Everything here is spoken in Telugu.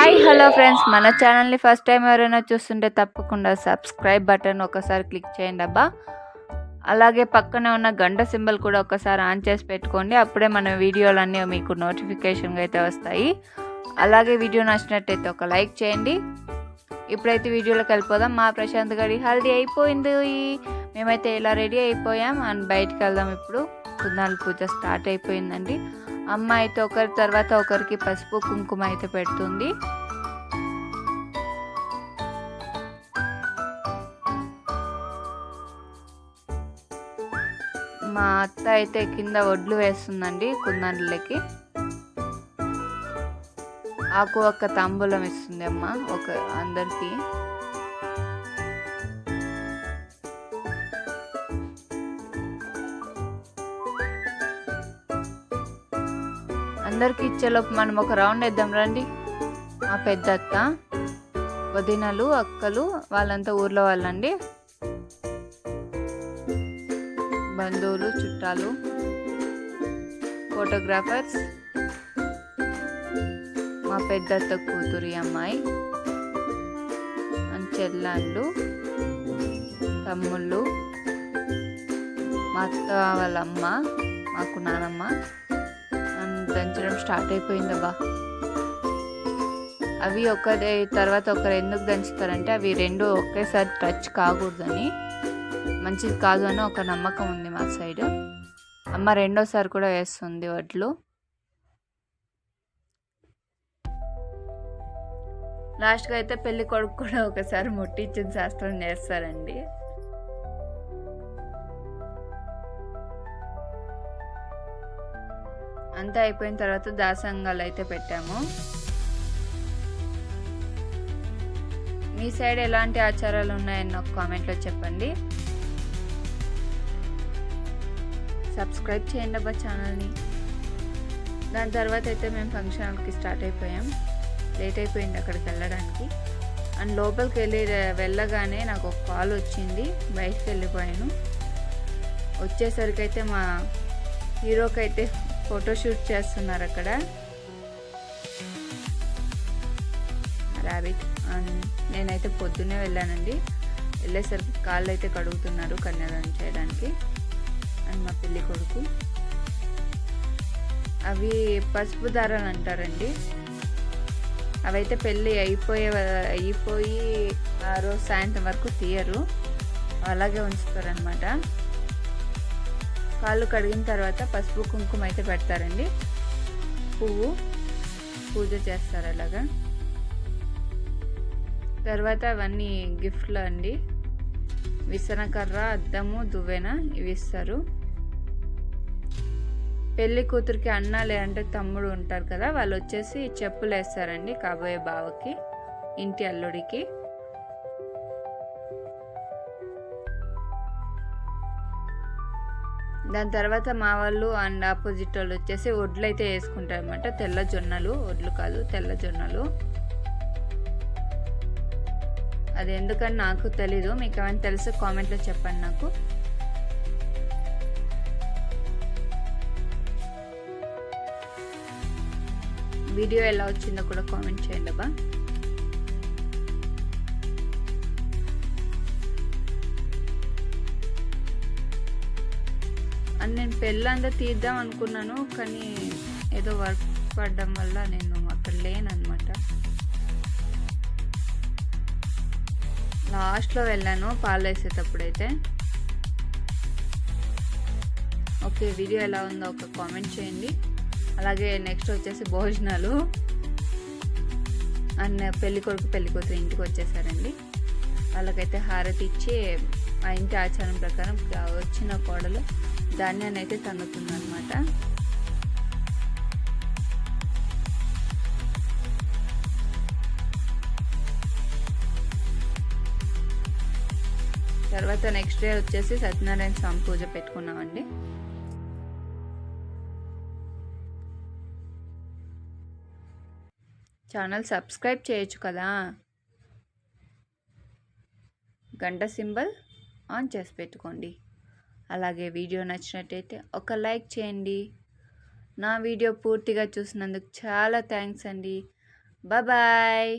హాయ్ హలో ఫ్రెండ్స్ మన ఛానల్ని ఫస్ట్ టైం ఎవరైనా చూస్తుంటే తప్పకుండా సబ్స్క్రైబ్ బటన్ ఒకసారి క్లిక్ చేయండి అబ్బా. అలాగే పక్కనే ఉన్న గంట సింబల్ కూడా ఒకసారి ఆన్ చేసి పెట్టుకోండి. అప్పుడే మన వీడియోలన్నీ మీకు నోటిఫికేషన్గా అయితే వస్తాయి. అలాగే వీడియో నచ్చినట్టయితే ఒక లైక్ చేయండి. ఇప్పుడైతే వీడియోలోకి వెళ్ళిపోదాం. మా ప్రశాంత్ గడి హల్దీ అయిపోయింది. మేమైతే ఇలా రెడీ అయిపోయాం. అండ్ బయటికి వెళ్దాం ఇప్పుడు. కుందాల పూజ స్టార్ట్ అయిపోయిందండి. అమ్మ అయితే ఒకరి తర్వాత ఒకరికి పసుపు కుంకుమ అయితే పెడుతుంది. మా అత్త అయితే కింద ఒడ్లు వేస్తుందండి కుందండ్లకి. ఆకు ఒక్క తాంబూలం ఇస్తుంది అమ్మ ఒక అందరికీ. అందరికి ఇచ్చేలోపు మనం ఒక రౌండ్ వేద్దాం రండి. మా పెద్ద వదినలు అక్కలు వాళ్ళంతా ఊర్లో వాళ్ళండి. బంధువులు చుట్టాలు ఫోటోగ్రాఫర్స్ మా పెద్దత్త కూతురి అమ్మాయి అండ్ చెల్లాళ్ళు తమ్ముళ్ళు మా అత్త వాళ్ళ అమ్మ మాకు నానమ్మ. దంచడం స్టార్ట్ అయిపోయిందబ్బా. అవి ఒకరి తర్వాత ఒకరు ఎందుకు దంచుతారంటే అవి రెండు ఒకేసారి టచ్ కాకూడదని. మంచిది కాదు అని ఒక నమ్మకం ఉంది మా సైడ్. అమ్మ రెండోసారి కూడా వేస్తుంది వడ్లు. లాస్ట్గా అయితే పెళ్ళి కొడుకు కూడా ఒకసారి ముట్టించిన శాస్త్రం చేస్తారండి అంతా అయిపోయిన తర్వాత దాసంగాలు అయితే పెట్టాము. మీ సైడ్ ఎలాంటి ఆచారాలు ఉన్నాయని నాకు కామెంట్లో చెప్పండి. సబ్స్క్రైబ్ చేయండి అబ్బా ఛానల్ని. దాని తర్వాత అయితే మేము ఫంక్షన్ హాల్కి స్టార్ట్ అయిపోయాం. లేట్ అయిపోయింది అక్కడికి వెళ్ళడానికి. అండ్ లోపలికి వెళ్ళి వెళ్ళగానే నాకు ఒక కాల్ వచ్చింది. బయటకు వెళ్ళిపోయాను. వచ్చేసరికి అయితే మా హీరోకి అయితే ఫోటోషూట్ చేస్తున్నారు అక్కడ. ర్యాబిట్ నేనైతే పొద్దున్నే వెళ్ళానండి. వెళ్ళేసరికి కాళ్ళు అయితే కడుగుతున్నారు కన్యాదానం చేయడానికి. అండ్ మా పెళ్ళి కొడుకు. అవి పసుపు దారాలు అంటారండి. అవైతే పెళ్ళి అయిపోయే అయిపోయి ఆ రోజు సాయంత్రం వరకు తీయరు. అలాగే ఉంచుతారనమాట కాళ్ళు కడిగిన తర్వాత పసుపు కుంకుమ అయితే పెడతారండి. పువ్వు పూజ చేస్తారు అలాగా. తర్వాత అవన్నీ గిఫ్ట్లు అండి. విసనకర్ర అద్దము దువ్వెన ఇవి ఇస్తారు. పెళ్ళి కూతురికి అన్న లేదంటే తమ్ముడు ఉంటారు కదా వాళ్ళు వచ్చేసి చెప్పులు వేస్తారండి కాబోయే బావకి ఇంటి అల్లుడికి. దాని తర్వాత మా వాళ్ళు అండ్ ఆపోజిట్ వాళ్ళు వచ్చేసి వడ్లు అయితే వేసుకుంటారు అనమాట తెల్ల జొన్నలు వడ్లు కాదు తెల్ల జొన్నలు. అది ఎందుకని నాకు తెలీదు. మీకు ఏమైనా తెలిసి కామెంట్లో చెప్పండి నాకు. వీడియో ఎలా వచ్చిందో కూడా కామెంట్ చేయండి బా అండ్ నేను పెళ్ళంతా తీద్దాం అనుకున్నాను కానీ ఏదో వర్క్ పడడం వల్ల నేను అక్కడ లేనమాట లాస్ట్లో వెళ్ళాను పాలు వేసేటప్పుడైతే. ఓకే వీడియో ఎలా ఉందో ఒక కామెంట్ చేయండి. అలాగే నెక్స్ట్ వచ్చేసి భోజనాలు. అండ్ పెళ్ళి కొడుకు పెళ్ళి కూతురు ఇంటికి వచ్చేసారండి. వాళ్ళకైతే హారతి ఇచ్చి ఆ ఇంటి ఆచారం ప్రకారం వచ్చిన కోడలు. ధాన్యాన్ని అయితే తన్నుతుందన్నమాట. తర్వాత నెక్స్ట్ డే వచ్చేసి సత్యనారాయణ స్వామి పూజ పెట్టుకున్నామండి. ఛానల్ సబ్స్క్రైబ్ చేయొచ్చు కదా? గంట సింబల్ ఆన్ చేసి పెట్టుకోండి. అలాగే వీడియో నచ్చినట్టయితే ఒక లైక్ చేయండి. నా వీడియో పూర్తిగా చూసినందుకు చాలా థ్యాంక్స్ అండి. బాయ్